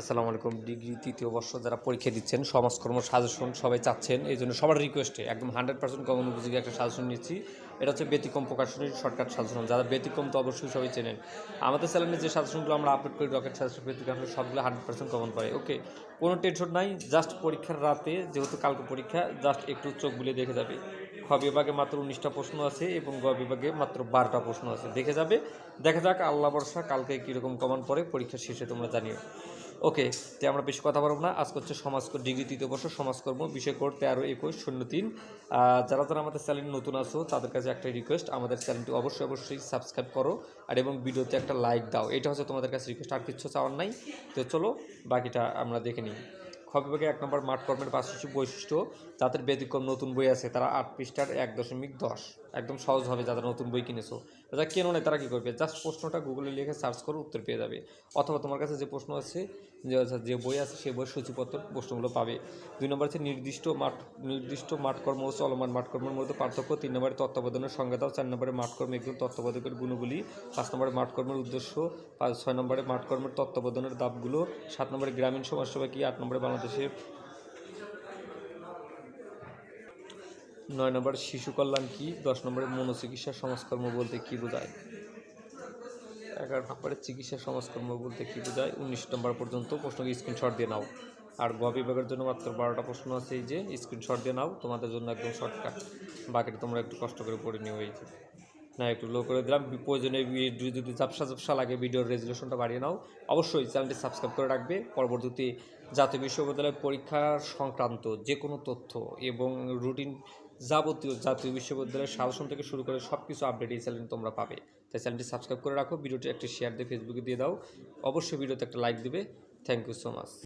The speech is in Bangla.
আসসালামু আলাইকুম। ডিগ্রি তৃতীয় বর্ষ যারা পরীক্ষা দিচ্ছেন, সমাজকর্ম সাজেশন সবাই চাচ্ছেন। এই জন্য সবার রিকোয়েস্টে একদম হান্ড্রেড পার্সেন্ট কমন উপযোগী একটা সাজেশন নিচ্ছি। এটা হচ্ছে ব্যতিক্রম প্রকাশনীর শর্টকাট সাজেশন। যারা ব্যতিক্রম তো অবশ্যই সবাই চেনেন। আমাদের চ্যানেলে যে সাজেশনগুলো আমরা আপলোড করি রকেট সাজেশন ব্যতিক্রম সবগুলো হান্ড্রেড পার্সেন্ট কমন পায়। ওকে কোনো টেনশন নাই জাস্ট পরীক্ষার রাতে, যেহেতু কালকে পরীক্ষা জাস্ট একটু চোখ বুলিয়ে দেখে যাবে। খ বিভাগে মাত্র উনিশটা প্রশ্ন আছে এবং গ বিভাগে মাত্র বারোটা প্রশ্ন আছে। দেখে যাবে। দেখা যাক আল্লাহ বর্ষা কালকে কীরকম কমান পরে পরীক্ষা শেষে তোমরা জানিও। ওকে, তো আমরা বেশি কথা বলব না। আজকে হচ্ছে সমাজ ডিগ্রি তৃতীয় বর্ষ সমাজকর্ম, বিষয় কোড তেরো একুশ শূন্য তিন। যারা যারা আমাদের চ্যানেল নতুন আছো, তাদের কাছে একটা রিকোয়েস্ট আমাদের চ্যানেলটি অবশ্যই অবশ্যই সাবস্ক্রাইব করো। আর এবং ভিডিওতে একটা লাইক দাও। এটা হচ্ছে তোমাদের কাছে রিকোয়েস্ট আর কিছু চাওয়ার নাই। তো চলো, বাকিটা আমরা দেখে নিই। খবিভাগে এক নম্বর মাঠ কর্মের বৈশিষ্ট্য, যাদের ব্যতিক্রম নতুন বই আছে, তারা আট পৃষ্ঠার এক দশমিক দশ। একদম সহজ হবে যারা নতুন বই কিনেছো। যারা কেন নেয় তারা কী করবে? জাস্ট প্রশ্নটা গুগলে লিখে সার্চ করে উত্তর পেয়ে যাবে। অথবা তোমার কাছে যে প্রশ্ন আছে, যে যে বই আছে সেই বইয়ের সূচিপত্র প্রশ্নগুলো পাবে। দুই নম্বর হচ্ছে নির্দিষ্ট মাঠ, নির্দিষ্ট মাঠকর্ম ও চলমান মাঠকর্মের মধ্যে পার্থক্য। তিন নম্বরে তত্ত্বাবধানের সংজ্ঞা দাও। চার নম্বরে মাঠকর্ম একজন তত্ত্বাবধায়কের গুণগুলি। পাঁচ নম্বরে মাঠকর্মের উদ্দেশ্য। পাঁচ, ছয় নম্বরে মাঠকর্মের তত্ত্বাবধানের দাবগুলো সাত নম্বরে গ্রামীণ সমাজসেবা কি? আট নম্বরে বাংলাদেশের নয় নম্বর শিশু কল্যাণ কি, দশ নম্বরে মনোচিকিৎসা সংস্কর্ম বলতে কি বোঝায়? এগারো নম্বরে চিকিৎসা সমাজকর্ম বলতে কি বোঝায়? উনিশ নম্বর পর্যন্ত প্রশ্নকে স্ক্রিনশট দিয়ে নাও। আর গ বিভাগের জন্য মাত্র বারোটা প্রশ্ন আছে এই যে স্ক্রিনশট দিয়ে নাও। তোমাদের জন্য একদম শর্টকাট বাকিটা তোমরা একটু কষ্ট করে পড়ে নিও এই না একটু লো করে দিলাম। প্রয়োজনে যদি ঝাপসা ঝাপসা লাগে ভিডিওর রেজুলেশনটা বাড়িয়ে নাও। অবশ্যই চ্যানেলটি সাবস্ক্রাইব করে রাখবে। পরবর্তীতে জাতীয় বিশ্ববিদ্যালয়ের পরীক্ষা সংক্রান্ত যে কোনো তথ্য এবং রুটিন যাবতীয় জাতীয় বিশ্ববিদ্যালয়ের সাজেশন থেকে শুরু করে সব কিছু আপডেট এই চ্যানেলে তোমরা পাবে। তাই চ্যানেলটি সাবস্ক্রাইব করে রাখো। ভিডিওটি একটি শেয়ার দিয়ে ফেসবুকে দিয়ে দাও। অবশ্যই ভিডিওতে একটা লাইক দিবে। Thank you so much